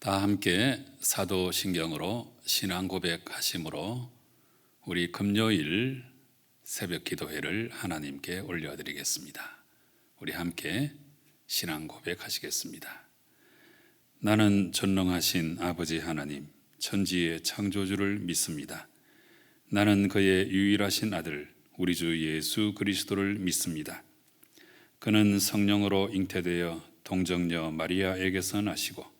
다 함께 사도신경으로 신앙 고백하심으로 우리 금요일 새벽 기도회를 하나님께 올려드리겠습니다. 우리 함께 신앙 고백하시겠습니다. 나는 전능하신 아버지 하나님, 천지의 창조주를 믿습니다. 나는 그의 유일하신 아들, 우리 주 예수 그리스도를 믿습니다. 그는 성령으로 잉태되어 동정녀 마리아에게서 나시고,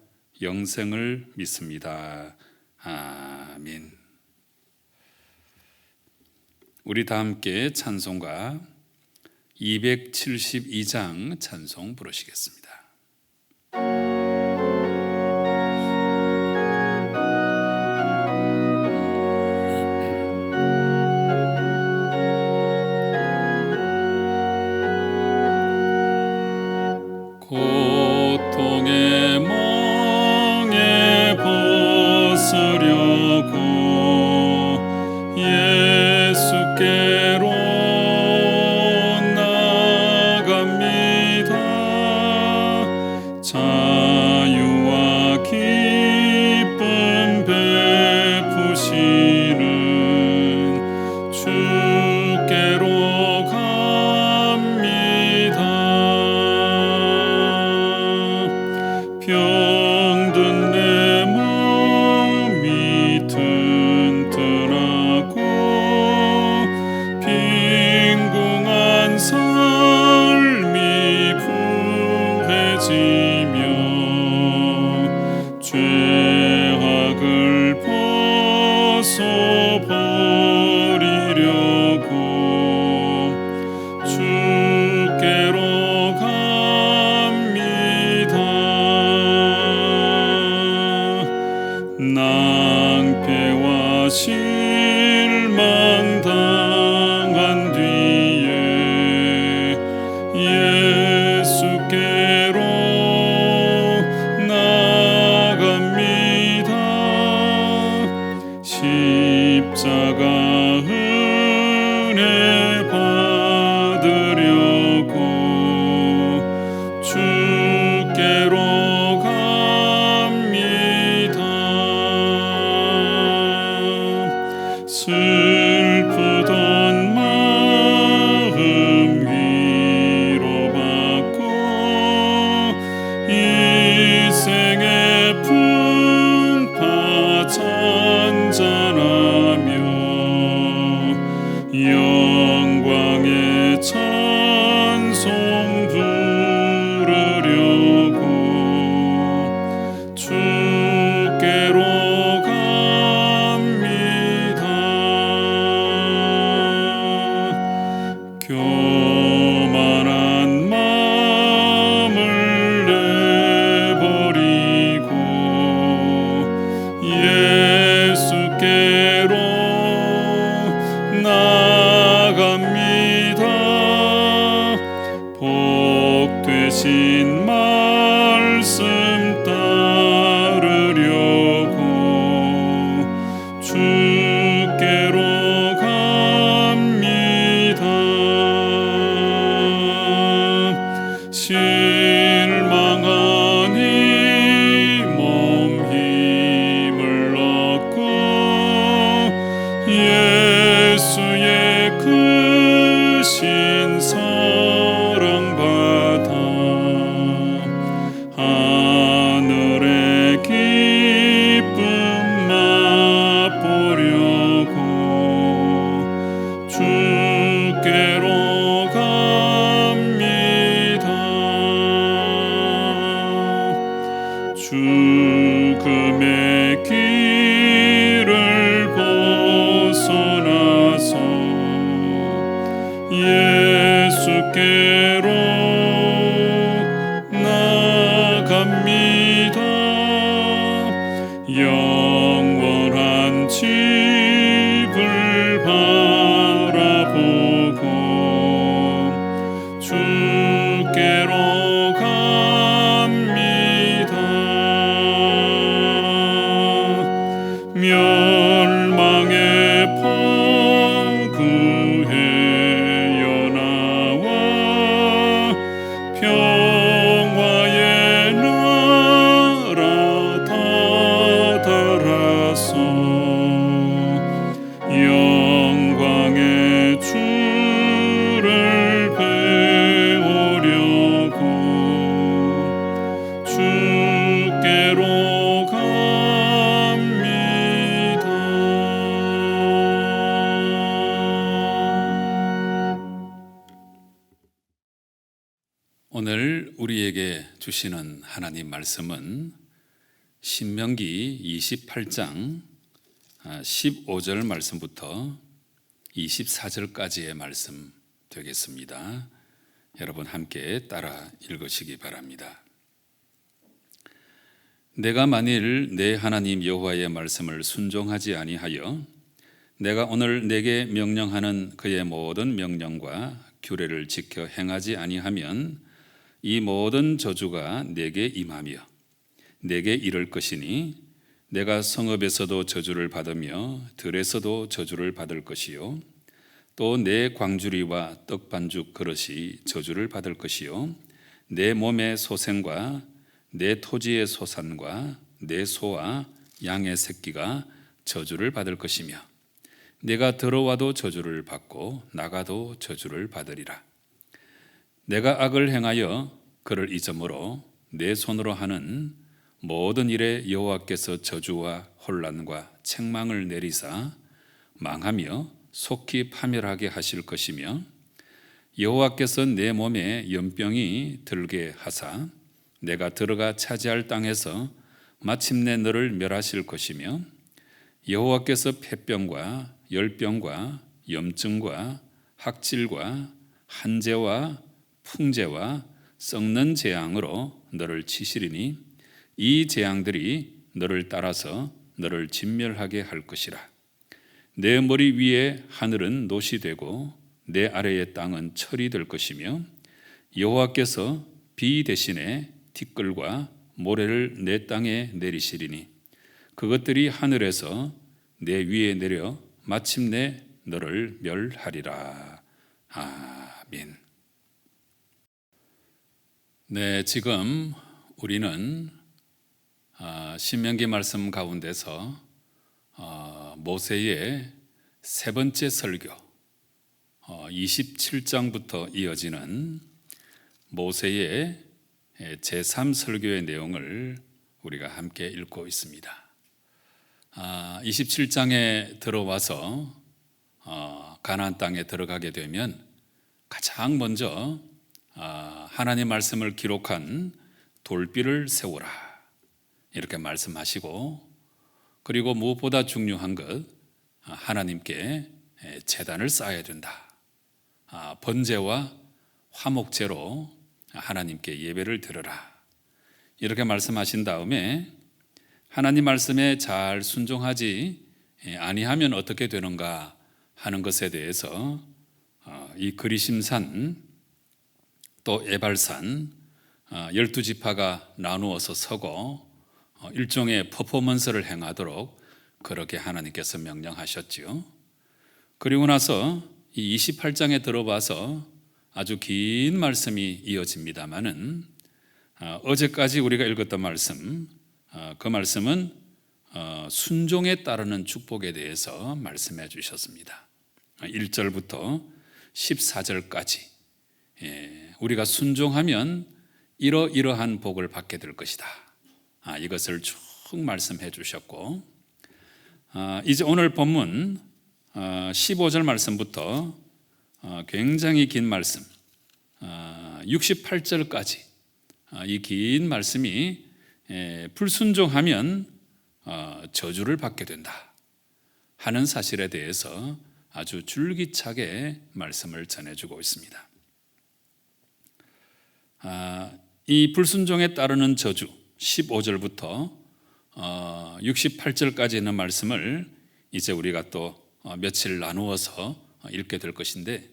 영생을 믿습니다. 아멘. 우리 다 함께 찬송가 272장 찬송 부르시겠습니다. so 주시는 하나님 말씀은 신명기 28장 15절 말씀부터 24절까지의 말씀 되겠습니다. 여러분 함께 따라 읽으시기 바랍니다. 내가 만일 내 하나님 여호와의 말씀을 순종하지 아니하여 내가 오늘 내게 명령하는 그의 모든 명령과 규례를 지켜 행하지 아니하면 이 모든 저주가 내게 임하며 내게 이를 것이니 내가 성읍에서도 저주를 받으며 들에서도 저주를 받을 것이요. 또 내 광주리와 떡 반죽 그릇이 저주를 받을 것이요. 내 몸의 소생과 내 토지의 소산과 내 소와 양의 새끼가 저주를 받을 것이며 내가 들어와도 저주를 받고 나가도 저주를 받으리라 내가 악을 행하여 그를 잊음으로 내 손으로 하는 모든 일에 여호와께서 저주와 혼란과 책망을 내리사 망하며 속히 파멸하게 하실 것이며 여호와께서 내 몸에 연병이 들게 하사 내가 들어가 차지할 땅에서 마침내 너를 멸하실 것이며 여호와께서 폐병과 열병과 염증과 학질과 한재와 풍재와 썩는 재앙으로 너를 치시리니 이 재앙들이 너를 따라서 너를 진멸하게 할 것이라 내 머리 위에 하늘은 노시 되고 내 아래의 땅은 철이 될 것이며 여호와께서 비 대신에 티끌과 모래를 내 땅에 내리시리니 그것들이 하늘에서 내 위에 내려 마침내 너를 멸하리라 아멘. 네, 지금 우리는 아, 신명기 말씀 가운데서 어, 모세의 세 번째 설교 27장부터 이어지는 모세의 제3 설교의 내용을 우리가 함께 읽고 있습니다. 27장에 들어와서 어, 가나안 땅에 들어가게 되면 가장 먼저 아, 하나님 말씀을 기록한 돌비를 세우라 이렇게 말씀하시고 그리고 무엇보다 중요한 것 아, 하나님께 재단을 쌓아야 된다. 아, 번제와 화목제로 하나님께 예배를 드려라. 이렇게 말씀하신 다음에 하나님 말씀에 잘 순종하지 아니하면 어떻게 되는가 하는 것에 대해서 어, 이 그리심산 또 에발산 어, 열두 지파가 나누어서 서고 어, 일종의 퍼포먼스를 행하도록 그렇게 하나님께서 명령하셨지요. 그리고 나서 이 28장에 들어봐서 아주 긴 말씀이 이어집니다만은 어제까지 우리가 읽었던 말씀, 그 말씀은 순종에 따르는 축복에 대해서 말씀해 주셨습니다. 1절부터 14절까지 예, 우리가 순종하면 이러이러한 복을 받게 될 것이다. 아, 이것을 쭉 말씀해 주셨고 아, 이제 오늘 본문 15절 아, 말씀부터 굉장히 긴 말씀 68절까지 이긴 말씀이 예, 불순종하면 저주를 받게 된다 하는 사실에 대해서 아주 줄기차게 말씀을 전해주고 있습니다. 아, 이 불순종에 따르는 저주 15절부터 68절까지 어, 있는 말씀을 이제 우리가 또 어, 며칠 나누어서 읽게 될 것인데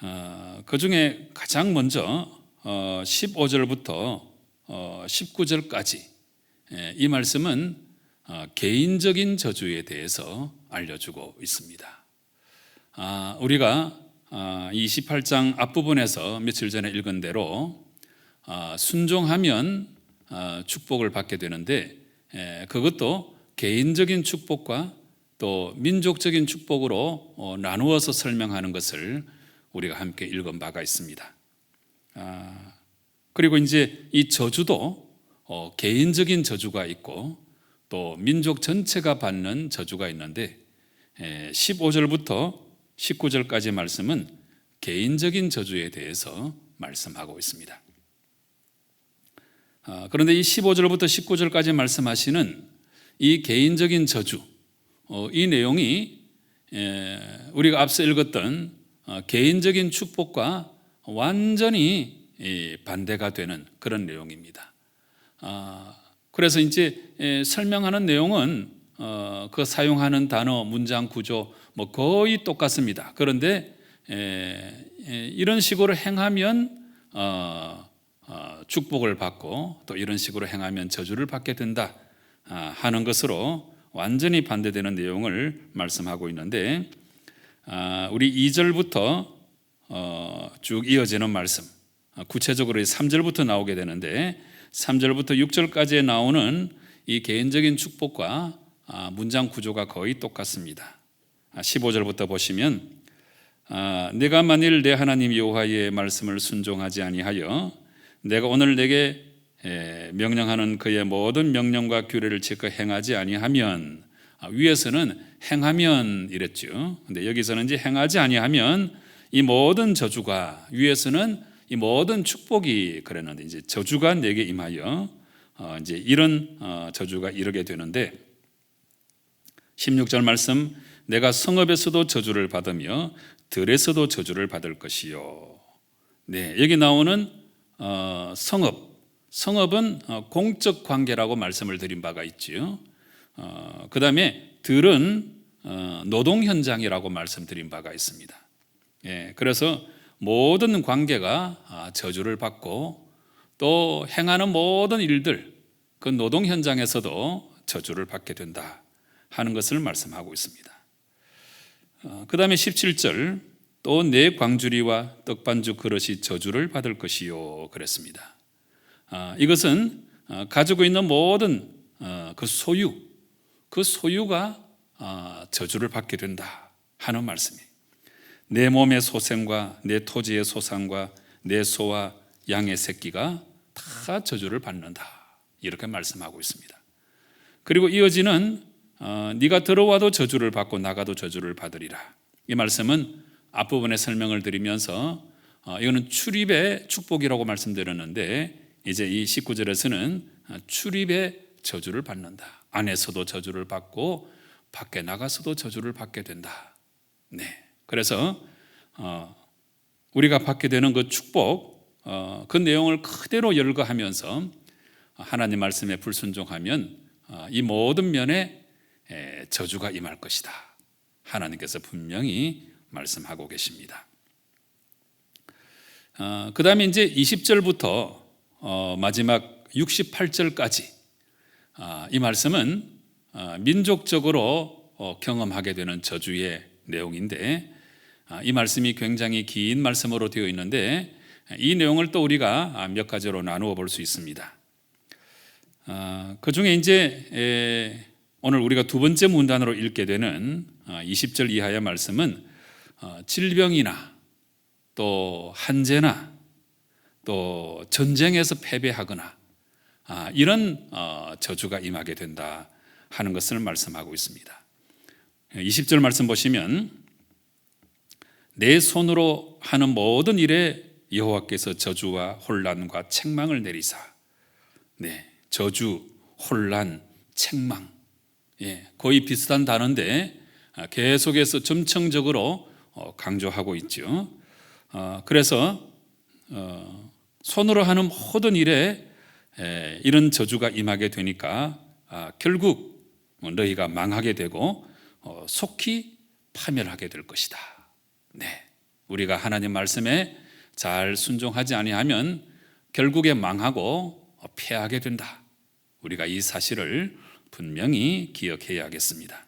어, 그 중에 가장 먼저 15절부터 19절까지 예, 이 말씀은 개인적인 저주에 대해서 알려주고 있습니다. 아, 우리가 28장 아, 앞부분에서 며칠 전에 읽은 대로 아, 순종하면 아, 축복을 받게 되는데 그것도 개인적인 축복과 또 민족적인 축복으로 어, 나누어서 설명하는 것을 우리가 함께 읽은 바가 있습니다. 그리고 이제 이 저주도 어, 개인적인 저주가 있고 또 민족 전체가 받는 저주가 있는데 15절부터 19절까지 말씀은 개인적인 저주에 대해서 말씀하고 있습니다. 아, 그런데 이 15절부터 19절까지 말씀하시는 이 개인적인 저주, 어, 이 내용이 에, 우리가 앞서 읽었던 어, 개인적인 축복과 완전히 이, 반대가 되는 그런 내용입니다. 아, 그래서 이제 에, 설명하는 내용은 어, 그 사용하는 단어, 문장 구조 뭐 거의 똑같습니다. 그런데 에, 에, 이런 식으로 행하면 어, 어, 축복을 받고 또 이런 식으로 행하면 저주를 받게 된다 아, 하는 것으로 완전히 반대되는 내용을 말씀하고 있는데 아, 우리 2절부터 어, 쭉 이어지는 말씀 아, 구체적으로 3절부터 나오게 되는데 3절부터 6절까지에 나오는 이 개인적인 축복과 아, 문장 구조가 거의 똑같습니다. 아, 15절부터 보시면 아, 내가 만일 내 하나님 여호와의 말씀을 순종하지 아니하여 내가 오늘 내게 에, 명령하는 그의 모든 명령과 규례를 지켜 행하지 아니하면 아, 위에서는 행하면 이랬죠. 근데 여기서는 이제 행하지 아니하면 이 모든 저주가 위에서는 이 모든 축복이 그랬는데 이제 저주가 내게 임하여 어, 이제 이런 어, 저주가 이르게 되는데 16절 말씀 내가 성읍에서도 저주를 받으며 들에서도 저주를 받을 것이요. 네, 여기 나오는 어, 성읍. 성읍은 어, 공적 관계라고 말씀을 드린 바가 있지요. 어, 그 다음에 들은 어, 노동 현장이라고 말씀드린 바가 있습니다. 예, 그래서 모든 관계가 아, 저주를 받고 또 행하는 모든 일들 그 노동 현장에서도 저주를 받게 된다 하는 것을 말씀하고 있습니다. 그 다음에 17절 또 내 광주리와 떡반주 그릇이 저주를 받을 것이요 그랬습니다. 아, 이것은 어, 가지고 있는 모든 어, 그 소유 그 소유가 아, 저주를 받게 된다 하는 말씀이에요. 내 몸의 소생과 내 토지의 소산과 내 소와 양의 새끼가 다 저주를 받는다 이렇게 말씀하고 있습니다. 그리고 이어지는 어, 네가 들어와도 저주를 받고 나가도 저주를 받으리라. 이 말씀은 앞부분에 설명을 드리면서 어, 이거는 출입의 축복이라고 말씀드렸는데 이제 이 19절에서는 어, 출입의 저주를 받는다. 안에서도 저주를 받고 밖에 나가서도 저주를 받게 된다. 네. 그래서 어, 우리가 받게 되는 그 축복 어, 그 내용을 그대로 열거하면서 하나님 말씀에 불순종하면 어, 이 모든 면에 에, 저주가 임할 것이다. 하나님께서 분명히 말씀하고 계십니다. 어, 그 다음에 이제 20절부터 어, 마지막 68절까지 아, 이 말씀은 어, 민족적으로 어, 경험하게 되는 저주의 내용인데 아, 이 말씀이 굉장히 긴 말씀으로 되어 있는데 이 내용을 또 우리가 아, 몇 가지로 나누어 볼 수 있습니다. 아, 그 중에 이제 에, 오늘 우리가 두 번째 문단으로 읽게 되는 20절 이하의 말씀은 어, 질병이나 또 한재나 또 전쟁에서 패배하거나 아, 이런 어, 저주가 임하게 된다 하는 것을 말씀하고 있습니다. 20절 말씀 보시면 내 손으로 하는 모든 일에 여호와께서 저주와 혼란과 책망을 내리사 네 저주 혼란 책망 예 거의 비슷한 단어인데 아, 계속해서 점층적으로 어, 강조하고 있죠. 어, 그래서 어, 손으로 하는 모든 일에 이런 저주가 임하게 되니까 아, 결국 뭐 너희가 망하게 되고 속히 파멸하게 될 것이다. 네, 우리가 하나님 말씀에 잘 순종하지 아니하면 결국에 망하고 패하게 된다. 우리가 이 사실을 분명히 기억해야겠습니다.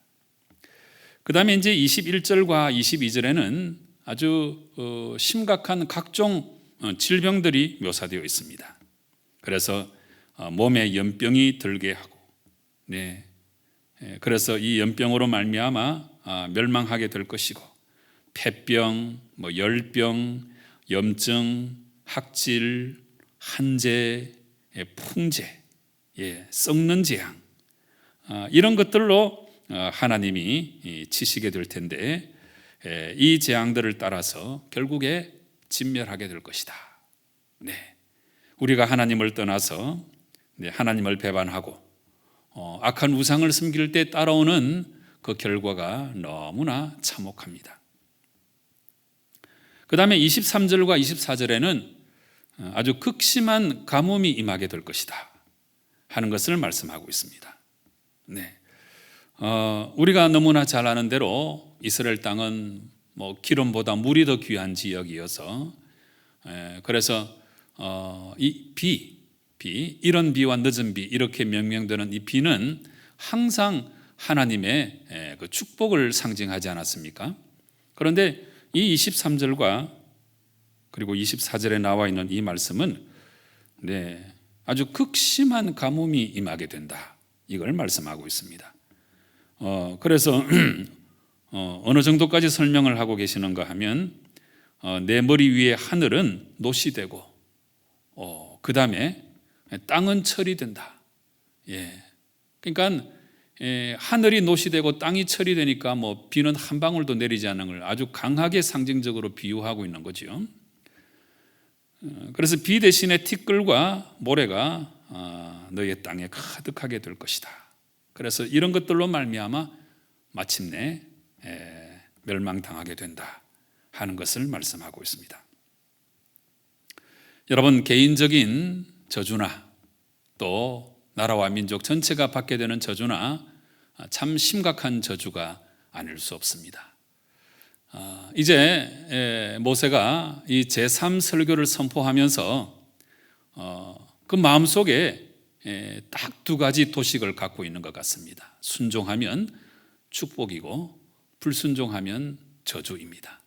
그 다음에 이제 21절과 22절에는 아주 어, 심각한 각종 어, 질병들이 묘사되어 있습니다. 그래서 어, 몸에 연병이 들게 하고, 네, 예, 그래서 이 연병으로 말미암아 아, 멸망하게 될 것이고, 폐병, 뭐 열병, 염증, 학질, 한재, 예, 풍재, 예, 썩는 재앙 아, 이런 것들로 어, 하나님이 치시게 될 텐데 이 재앙들을 따라서 결국에 진멸하게 될 것이다. 네. 우리가 하나님을 떠나서 네, 하나님을 배반하고 어, 악한 우상을 섬길 때 따라오는 그 결과가 너무나 참혹합니다. 그 다음에 23절과 24절에는 어, 아주 극심한 가뭄이 임하게 될 것이다 하는 것을 말씀하고 있습니다. 네. 어, 우리가 너무나 잘 아는 대로 이스라엘 땅은 뭐 기름보다 물이 더 귀한 지역이어서 에, 그래서 어, 이 비, 비 이런 비와 늦은 비 이렇게 명명되는 이 비는 항상 하나님의 에, 그 축복을 상징하지 않았습니까? 그런데 이 23절과 그리고 24절에 나와 있는 이 말씀은 네, 아주 극심한 가뭄이 임하게 된다. 이걸 말씀하고 있습니다. 어, 그래서 어, 어느 정도까지 설명을 하고 계시는가 하면 어, 내 머리 위에 하늘은 노시 되고 어, 그 다음에 땅은 철이 된다. 예. 그러니까 예, 하늘이 노시되고 땅이 철이 되니까 뭐 비는 한 방울도 내리지 않는 걸 아주 강하게 상징적으로 비유하고 있는 거죠. 어, 그래서 비 대신에 티끌과 모래가 어, 너의 땅에 가득하게 될 것이다. 그래서 이런 것들로 말미암아 마침내 에, 멸망당하게 된다 하는 것을 말씀하고 있습니다. 여러분 개인적인 저주나 또 나라와 민족 전체가 받게 되는 저주나 참 심각한 저주가 아닐 수 없습니다. 아, 이제 모세가 이 제3 설교를 선포하면서 어, 그 마음 속에 딱 두 가지 도식을 갖고 있는 것 같습니다. 순종하면 축복이고 불순종하면 저주입니다.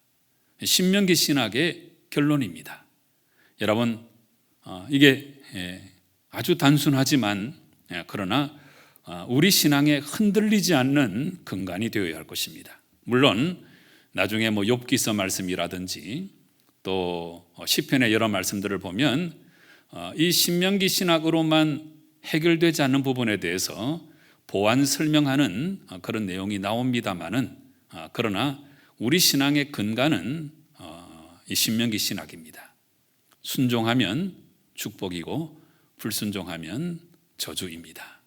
신명기 신학의 결론입니다. 여러분 어, 이게 아주 단순하지만 그러나 어, 우리 신앙에 흔들리지 않는 근간이 되어야 할 것입니다. 물론 나중에 뭐 욥기서 말씀이라든지 또 어, 시편의 여러 말씀들을 보면 이 신명기 신학으로만 해결되지 않는 부분에 대해서 보완 설명하는 그런 내용이 나옵니다만은 그러나 우리 신앙의 근간은 이 신명기 신학입니다. 순종하면 축복이고 불순종하면 저주입니다.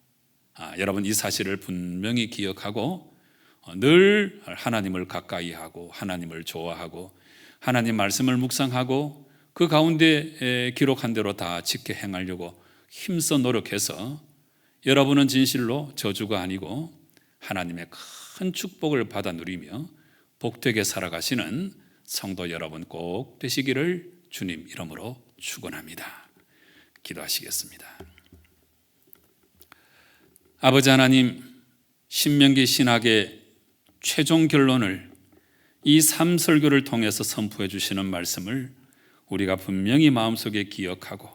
아, 여러분 이 사실을 분명히 기억하고 어, 늘 하나님을 가까이 하고 하나님을 좋아하고 하나님 말씀을 묵상하고 그 가운데 기록한 대로 다 지켜 행하려고 힘써 노력해서 여러분은 진실로 저주가 아니고 하나님의 큰 축복을 받아 누리며 복되게 살아가시는 성도 여러분 꼭 되시기를 주님 이름으로 축원합니다. 기도하시겠습니다. 아버지 하나님 신명기 신학의 최종 결론을 이 삼설교를 통해서 선포해 주시는 말씀을 우리가 분명히 마음속에 기억하고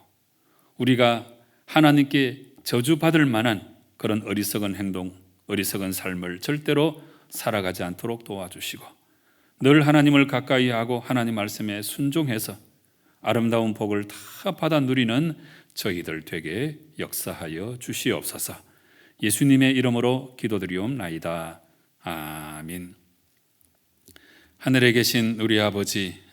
우리가 하나님께 저주받을 만한 그런 어리석은 행동, 어리석은 삶을 절대로 살아가지 않도록 도와주시고 늘 하나님을 가까이 하고 하나님 말씀에 순종해서 아름다운 복을 다 받아 누리는 저희들 되게 역사하여 주시옵소서. 예수님의 이름으로 기도드리옵나이다. 아멘. 하늘에 계신 우리 아버지,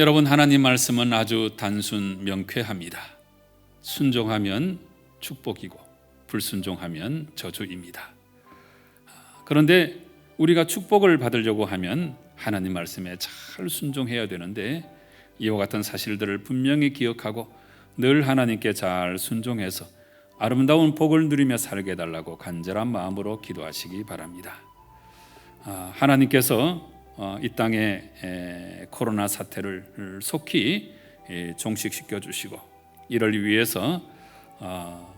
여러분 하나님 말씀은 아주 단순 명쾌합니다. 순종하면 축복이고 불순종하면 저주입니다. 그런데 우리가 축복을 받으려고 하면 하나님 말씀에 잘 순종해야 되는데 이와 같은 사실들을 분명히 기억하고 늘 하나님께 잘 순종해서 아름다운 복을 누리며 살게 달라고 간절한 마음으로 기도하시기 바랍니다. 아, 하나님께서 어, 이 땅에 코로나 사태를 속히 종식시켜 주시고 이를 위해서 어,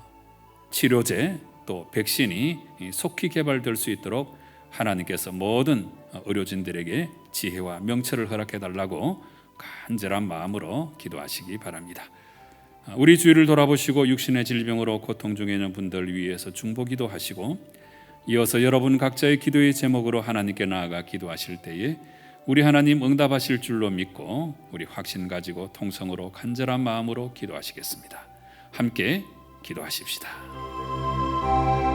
치료제 또 백신이 속히 개발될 수 있도록 하나님께서 모든 의료진들에게 지혜와 명철을 허락해 달라고 간절한 마음으로 기도하시기 바랍니다. 우리 주위를 돌아보시고 육신의 질병으로 고통 중에 있는 분들 위해서 중보기도 하시고 이어서 여러분 각자의 기도의 제목으로 하나님께 나아가 기도하실 때에 우리 하나님 응답하실 줄로 믿고 우리 확신 가지고 통성으로 간절한 마음으로 기도하시겠습니다. 함께 기도하십시다.